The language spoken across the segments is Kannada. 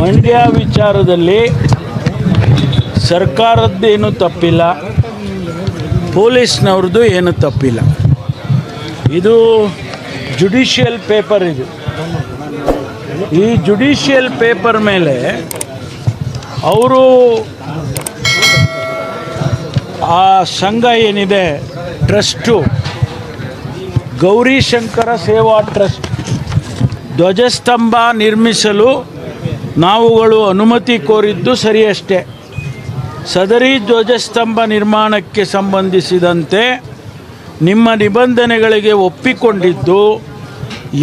ಮಂಡ್ಯ ವಿಚಾರದಲ್ಲಿ ಸರ್ಕಾರದ್ದೇನು ತಪ್ಪಿಲ್ಲ, ಪೊಲೀಸ್ನವ್ರದ್ದು ಏನು ತಪ್ಪಿಲ್ಲ. ಇದು ಜುಡಿಷಿಯಲ್ ಪೇಪರ್ ಇದು. ಈ ಜುಡಿಷಿಯಲ್ ಪೇಪರ್ ಮೇಲೆ ಅವರು ಆ ಸಂಘ ಏನಿದೆ ಟ್ರಸ್ಟು ಗೌರಿಶಂಕರ ಸೇವಾ ಟ್ರಸ್ಟ್ ಧ್ವಜಸ್ತಂಭ ನಿರ್ಮಿಸಲು ನಾವುಗಳು ಅನುಮತಿ ಕೋರಿದ್ದು ಸರಿಯಷ್ಟೇ. ಸದರಿ ಧ್ವಜಸ್ತಂಭ ನಿರ್ಮಾಣಕ್ಕೆ ಸಂಬಂಧಿಸಿದಂತೆ ನಿಮ್ಮ ನಿಬಂಧನೆಗಳಿಗೆ ಒಪ್ಪಿಕೊಂಡಿದ್ದು,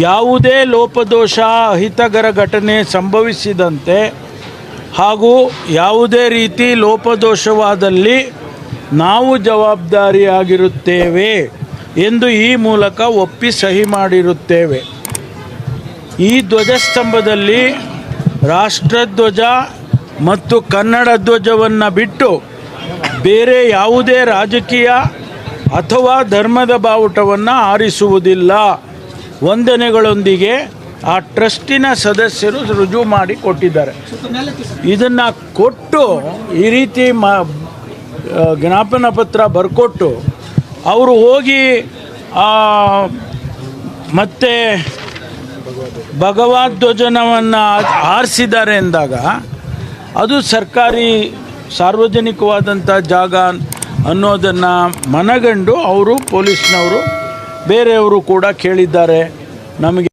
ಯಾವುದೇ ಲೋಪದೋಷ, ಅಹಿತಕರ ಘಟನೆ ಸಂಭವಿಸಿದಂತೆ ಹಾಗೂ ಯಾವುದೇ ರೀತಿ ಲೋಪದೋಷವಾದಲ್ಲಿ ನಾವು ಜವಾಬ್ದಾರಿಯಾಗಿರುತ್ತೇವೆ ಎಂದು ಈ ಮೂಲಕ ಒಪ್ಪಿ ಸಹಿ ಮಾಡಿರುತ್ತೇವೆ. ಈ ಧ್ವಜಸ್ತಂಭದಲ್ಲಿ ರಾಷ್ಟ್ರಧ್ವಜ ಮತ್ತು ಕನ್ನಡ ಧ್ವಜವನ್ನು ಬಿಟ್ಟು ಬೇರೆ ಯಾವುದೇ ರಾಜಕೀಯ ಅಥವಾ ಧರ್ಮದ ಬಾವುಟವನ್ನು ಆರಿಸುವುದಿಲ್ಲ. ವಂದನೆಗಳೊಂದಿಗೆ ಆ ಟ್ರಸ್ಟಿನ ಸದಸ್ಯರು ರುಜು ಮಾಡಿ ಕೊಟ್ಟಿದ್ದಾರೆ. ಇದನ್ನು ಕೊಟ್ಟು ಈ ರೀತಿ ಮ ಜ್ಞಾಪನ ಪತ್ರ ಬರ್ಕೊಟ್ಟು ಅವರು ಹೋಗಿ ಮತ್ತೆ ಭಗವದ್ವಜನವನ್ನು ಆರಿಸಿದ್ದಾರೆ ಎಂದಾಗ ಅದು ಸರ್ಕಾರಿ ಸಾರ್ವಜನಿಕವಾದಂಥ ಜಾಗ ಅನ್ನೋದನ್ನು ಮನಗಂಡು ಅವರು ಪೊಲೀಸ್ನವರು ಬೇರೆಯವರು ಕೂಡ ಕೇಳಿದ್ದಾರೆ. ನಮಗೆ